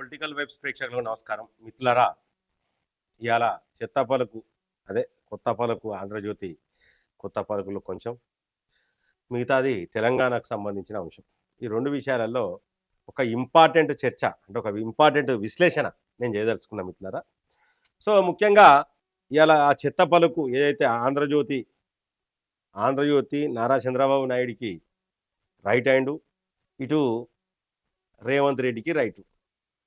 Political webs ప్రేక్షకులకు నమస్కారం. మిత్రులరా ఇవాళ చెత్త పలుకు అదే కొత్త పలుకు ఆంధ్రజ్యోతి కొత్త పలుకులు కొంచెం మిగతాది తెలంగాణకు సంబంధించిన అంశం. ఈ రెండు విషయాలలో ఒక ఇంపార్టెంట్ చర్చ అంటే ఒక ఇంపార్టెంట్ విశ్లేషణ నేను చేయదలుచుకున్నా మిత్రులరా. సో ముఖ్యంగా ఇవాళ ఆ చెత్త పలుకు ఏదైతే ఆంధ్రజ్యోతి ఆంధ్రజ్యోతి నారా చంద్రబాబు నాయుడికి రైట్ హ్యాండు ఇటు రేవంత్ రెడ్డికి రైట్.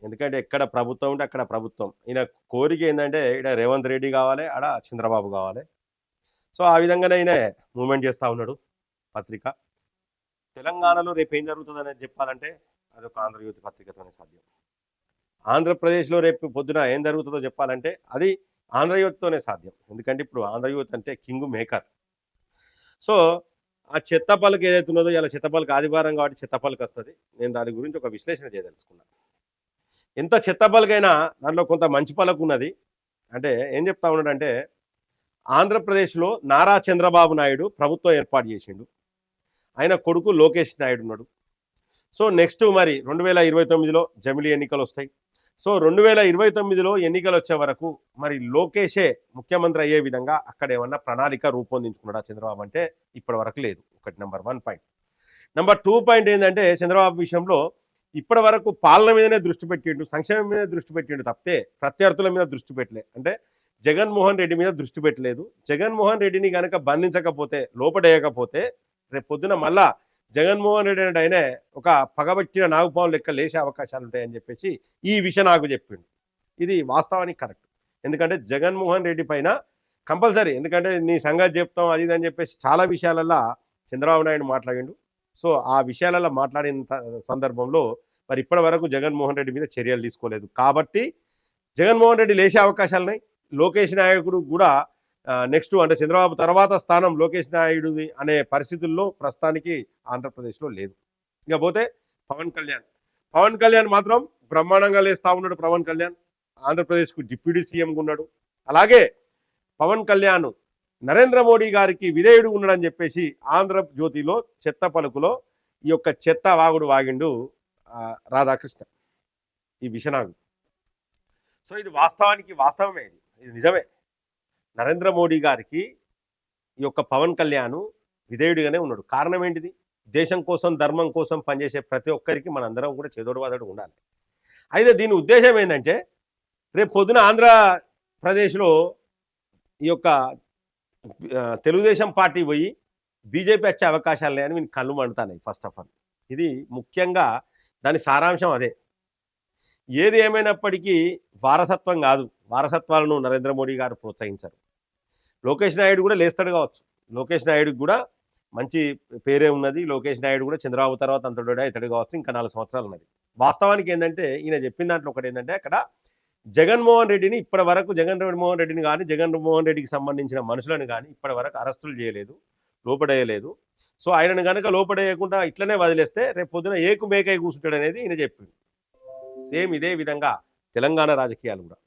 ఎందుకంటే ఎక్కడ ప్రభుత్వం ఉంటే అక్కడ ప్రభుత్వం. ఈయన కోరిక ఏంటంటే ఇక్కడ రేవంత్ రెడ్డి కావాలి ఆడ చంద్రబాబు కావాలి. సో ఆ విధంగానే ఈయన మూమెంట్ చేస్తూ ఉన్నాడు పత్రిక. తెలంగాణలో రేపు ఏం జరుగుతుంది అనేది చెప్పాలంటే అది ఒక ఆంధ్రజ్యోతి పత్రికతోనే సాధ్యం. ఆంధ్రప్రదేశ్లో రేపు పొద్దున ఏం జరుగుతుందో చెప్పాలంటే అది ఆంధ్రజ్యోతితోనే సాధ్యం. ఎందుకంటే ఇప్పుడు ఆంధ్రజ్యోతి అంటే కింగ్ మేకర్. సో ఆ చెత్త పలుకు ఏదైతే ఉన్నదో ఇలా చెత్త పలుకు ఆదివారం కాబట్టి చెత్త పలుకు వస్తుంది. నేను దాని గురించి ఒక విశ్లేషణ చేయదలుచుకున్నాను ఎంత చెత్తబలకైనా దాంట్లో కొంత మంచి పలుకు ఉన్నది. అంటే ఏం చెప్తా ఉన్నాడంటే ఆంధ్రప్రదేశ్లో నారా చంద్రబాబు నాయుడు ప్రభుత్వం ఏర్పాటు చేసిండు. ఆయన కొడుకు లోకేష్ నాయుడు ఉన్నాడు. సో నెక్స్ట్ మరి రెండు వేల ఇరవై తొమ్మిదిలో జమిలి ఎన్నికలు వస్తాయి. సో రెండు వేల ఇరవై తొమ్మిదిలో ఎన్నికలు వచ్చే వరకు మరి లోకేషే ముఖ్యమంత్రి అయ్యే విధంగా అక్కడ ఏమన్నా ప్రణాళిక రూపొందించుకున్నాడా చంద్రబాబు అంటే ఇప్పటి వరకు లేదు. ఒకటి number one point. Number two point ఏంటంటే చంద్రబాబు విషయంలో ఇప్పటి వరకు పాలన మీదనే దృష్టి పెట్టిండు సంక్షేమం మీద దృష్టి పెట్టిండు తప్పితే ప్రత్యర్థుల మీద దృష్టి పెట్టలే. అంటే జగన్మోహన్ రెడ్డి మీద దృష్టి పెట్టలేదు. జగన్మోహన్ రెడ్డిని కనుక బంధించకపోతే లోపడేయకపోతే రేపు పొద్దున మళ్ళా జగన్మోహన్ రెడ్డి అంటే ఆయనే ఒక పగబట్టిన నాగుపాము లెక్క లేచే అవకాశాలు ఉంటాయని చెప్పేసి ఈ విషయం నాకు చెప్పిండు. ఇది వాస్తవానికి కరెక్ట్. ఎందుకంటే జగన్మోహన్ రెడ్డి పైన కంపల్సరీ ఎందుకంటే నీ సంగతి చెప్తాం అది ఇది అని చెప్పేసి చాలా విషయాలల్లో చంద్రబాబు నాయుడు మాట్లాడిండు. సో ఆ విషయాలలో మాట్లాడిన సందర్భంలో మరి ఇప్పటి వరకు జగన్మోహన్ రెడ్డి మీద చర్యలు తీసుకోలేదు. కాబట్టి జగన్మోహన్ రెడ్డి లేచే అవకాశాలు ఉన్నాయి. లోకేష్ నాయకుడు కూడా నెక్స్ట్ అంటే చంద్రబాబు తర్వాత స్థానం లోకేష్ నాయుడుది అనే పరిస్థితుల్లో ప్రస్తుతానికి ఆంధ్రప్రదేశ్లో లేదు. ఇకపోతే పవన్ కళ్యాణ్. పవన్ కళ్యాణ్ మాత్రం బ్రహ్మాండంగా లేస్తా ఉన్నాడు పవన్ కళ్యాణ్. ఆంధ్రప్రదేశ్కు డిప్యూటీ సీఎంగా ఉన్నాడు. అలాగే పవన్ కళ్యాణ్ నరేంద్ర మోడీ గారికి విధేయుడు ఉన్నాడని చెప్పేసి ఆంధ్రజ్యోతిలో చెత్త పలుకులో ఈ యొక్క చెత్త వాగుడు వాగిండు రాధాకృష్ణ. ఈ విషనాగు సో ఇది వాస్తవానికి వాస్తవమే. ఇది ఇది నిజమే. నరేంద్ర మోడీ గారికి ఈ యొక్క పవన్ కళ్యాణ్ విధేయుడిగానే ఉన్నాడు. కారణం ఏంటిది? దేశం కోసం ధర్మం కోసం పనిచేసే ప్రతి ఒక్కరికి మనందరం కూడా చెదోడువాదడు ఉండాలి. అయితే దీని ఉద్దేశం ఏంటంటే రేపు పొద్దున ఆంధ్రప్రదేశ్లో ఈ యొక్క తెలుగుదేశం పార్టీ పోయి బీజేపీ వచ్చే అవకాశాలు లేని వీని కళ్ళు మండుతాను ఫస్ట్ ఆఫ్ ఆల్ ఇది ముఖ్యంగా దాని సారాంశం అదే. ఏది ఏమైనప్పటికీ వారసత్వం కాదు. వారసత్వాలను నరేంద్ర మోడీ గారు ప్రోత్సహించారు. లోకేష్ నాయుడు కూడా లేస్తాడు కావచ్చు. లోకేష్ నాయుడుకి కూడా మంచి పేరే ఉన్నది. లోకేష్ నాయుడు కూడా చంద్రబాబు తర్వాత అంతటోడా ఇతడు కావచ్చు. ఇంకా నాలుగు సంవత్సరాలు ఉన్నది. వాస్తవానికి ఏంటంటే ఈయన చెప్పిన దాంట్లో ఒకటి ఏంటంటే అక్కడ జగన్మోహన్ రెడ్డిని ఇప్పటి వరకు జగన్ మోహన్ రెడ్డిని కానీ జగన్మోహన్ రెడ్డికి సంబంధించిన మనుషులను కానీ ఇప్పటి వరకు అరెస్టులు చేయలేదు లోపడేయలేదు. సో ఆయనను కనుక లోపడేయకుండా ఇట్లనే వదిలేస్తే రేపు పొద్దున ఏకు మేకై కూర్చుంటాడు అనేది ఈయన చెప్పింది. సేమ్ ఇదే విధంగా తెలంగాణ రాజకీయాలు కూడా.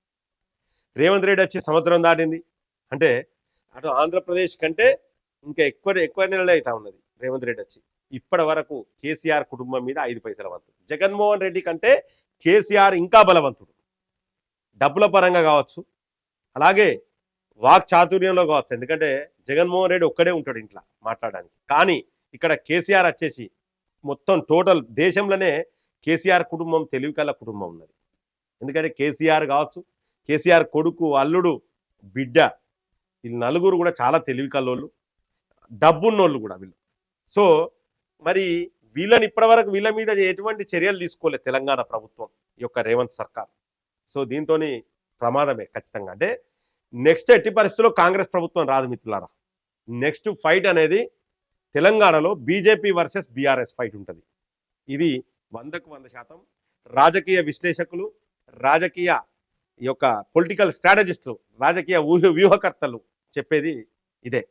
రేవంత్ రెడ్డి వచ్చి సంవత్సరం దాటింది. అంటే అటు ఆంధ్రప్రదేశ్ కంటే ఇంకా ఎక్కువ ఎక్కువ నెలలు అవుతా ఉన్నది రేవంత్ రెడ్డి వచ్చి. ఇప్పటి వరకు కేసీఆర్ కుటుంబం మీద ఐదు పైసల వంతుడు జగన్మోహన్ రెడ్డి కంటే కేసీఆర్ ఇంకా బలవంతుడు. డబ్బుల పరంగా కావచ్చు అలాగే వాక్ చాతుర్యంలో కావచ్చు. ఎందుకంటే జగన్మోహన్ రెడ్డి ఒక్కడే ఉంటాడు ఇంట్లో మాట్లాడడానికి. కానీ ఇక్కడ కేసీఆర్ వచ్చేసి మొత్తం టోటల్ దేశంలోనే కేసీఆర్ కుటుంబం తెలివికల కుటుంబం ఉన్నది. ఎందుకంటే కేసీఆర్ కావచ్చు కేసీఆర్ కొడుకు అల్లుడు బిడ్డ వీళ్ళు నలుగురు కూడా చాలా తెలివి కల్లోళ్ళు డబ్బున్నోళ్ళు కూడా వీళ్ళు. సో మరి వీళ్ళని ఇప్పటివరకు వీళ్ళ మీద ఎటువంటి చర్యలు తీసుకోలేదు తెలంగాణ ప్రభుత్వం ఈ యొక్క రేవంత్ సర్కార్. సో దీంతో ప్రమాదమే ఖచ్చితంగా. అంటే నెక్స్ట్ ఎట్టి పరిస్థితుల్లో కాంగ్రెస్ ప్రభుత్వం రాదు మిత్రులారా. నెక్స్ట్ ఫైట్ అనేది తెలంగాణలో బీజేపీ వర్సెస్ బీఆర్ఎస్ ఫైట్ ఉంటుంది. ఇది వందకు వంద శాతం రాజకీయ విశ్లేషకులు రాజకీయ యొక్క పొలిటికల్ స్ట్రాటజిస్టులు రాజకీయ ఊహ వ్యూహకర్తలు చెప్పేది ఇదే.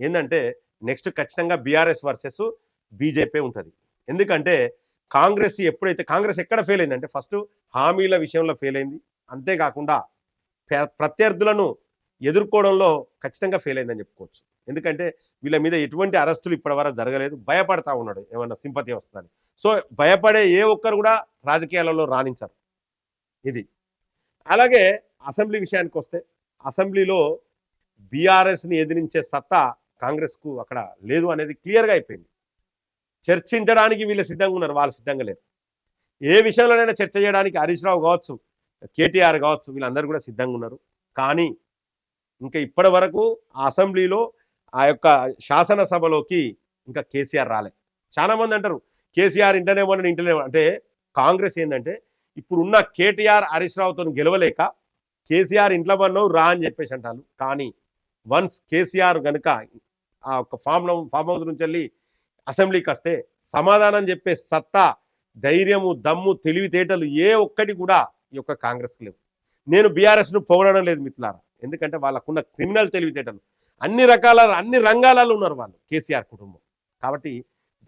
ఏంటంటే నెక్స్ట్ ఖచ్చితంగా బీఆర్ఎస్ వర్సెస్ బీజేపీ ఉంటుంది. ఎందుకంటే కాంగ్రెస్ ఎప్పుడైతే కాంగ్రెస్ ఎక్కడ ఫెయిల్ అయిందంటే ఫస్ట్ హామీల విషయంలో ఫెయిల్ అయింది. అంతేకాకుండా ప్ర- ప్రత్యర్థులను ఎదుర్కోవడంలో ఖచ్చితంగా ఫెయిల్ అయిందని చెప్పుకోవచ్చు. ఎందుకంటే వీళ్ళ మీద ఎటువంటి అరెస్టులు ఇప్పటివరకు జరగలేదు. భయపడతా ఉన్నాడు ఏమన్నా సింపతి వస్తుందని సో భయపడే ఏ ఒక్కరు కూడా రాజకీయాలలో రాణించారు. ఇది. అలాగే అసెంబ్లీ విషయానికి వస్తే అసెంబ్లీలో బీఆర్ఎస్ని ఎదిరించే సత్తా కాంగ్రెస్కు అక్కడ లేదు అనేది క్లియర్గా అయిపోయింది. చర్చించడానికి వీళ్ళు సిద్ధంగా ఉన్నారు. వాళ్ళు సిద్ధంగా లేరు. ఏ విషయంలోనైనా చర్చ చేయడానికి హరీష్ రావు కావచ్చు కేటీఆర్ కావచ్చు వీళ్ళందరూ కూడా సిద్ధంగా ఉన్నారు. కానీ ఇంకా ఇప్పటి వరకు ఆ అసెంబ్లీలో ఆ యొక్క శాసనసభలోకి ఇంకా కేసీఆర్ రాలే. చాలామంది అంటారు కేసీఆర్ ఇంటనే మన ఇంటనే అంటే కాంగ్రెస్ ఏంటంటే ఇప్పుడున్న కేటీఆర్ హరీష్ రావుతో గెలవలేక కేసీఆర్ ఇంట్లో పడినావు రా అని చెప్పేసి అంటారు. కానీ వన్స్ కేసీఆర్ కనుక ఆ యొక్క ఫామ్ ఫామ్ హౌస్ నుంచి వెళ్ళి అసెంబ్లీకి వస్తే సమాధానం చెప్పే సత్తా ధైర్యము దమ్ము తెలివితేటలు ఏ ఒక్కటి కూడా ఈ యొక్క కాంగ్రెస్కి లేవు. నేను బీఆర్ఎస్ను పొగడడం లేదు మిత్రులారా. ఎందుకంటే వాళ్ళకున్న క్రిమినల్ తెలివితేటలు. అన్ని రకాల అన్ని రంగాలలో ఉన్నారు వాళ్ళు కేసీఆర్ కుటుంబం. కాబట్టి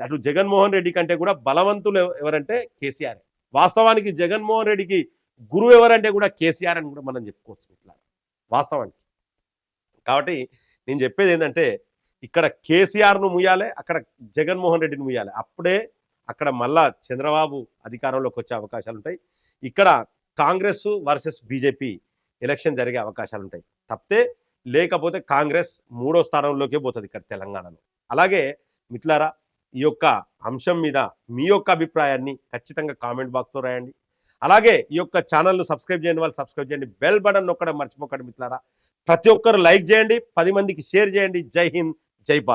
అటు జగన్మోహన్ రెడ్డి కంటే కూడా బలవంతులు ఎవరంటే కేసీఆర్. వాస్తవానికి జగన్మోహన్ రెడ్డికి గురువు ఎవరంటే కూడా కేసీఆర్ అని కూడా మనం చెప్పుకోవచ్చు మిత్రులారా. వాస్తవానికి. కాబట్టి నేను చెప్పేది ఏంటంటే ఇక్కడ కేసీఆర్ను ముయ్యాలి అక్కడ జగన్మోహన్ రెడ్డిని ముయ్యాలి. అప్పుడే అక్కడ మళ్ళా చంద్రబాబు అధికారంలోకి వచ్చే అవకాశాలు ఉంటాయి. ఇక్కడ కాంగ్రెస్ వర్సెస్ బీజేపీ ఎలక్షన్ జరిగే అవకాశాలు ఉంటాయి. తప్పితే లేకపోతే కాంగ్రెస్ మూడో స్థానంలోకే పోతుంది ఇక్కడ తెలంగాణలో. అలాగే మిట్లారా ఈ యొక్క అంశం మీద మీ యొక్క అభిప్రాయాన్ని ఖచ్చితంగా కామెంట్ బాక్స్లో రాయండి. అలాగే ఈ యొక్క ఛానల్ను సబ్స్క్రైబ్ చేయండి వాళ్ళు సబ్స్క్రైబ్ చేయండి. బెల్ బటన్ నొక్కడం మర్చిపోకండి మిట్లారా ప్రతి ఒక్కరు లైక్ చేయండి పది మందికి షేర్ చేయండి. జై హింద్. జై భారత్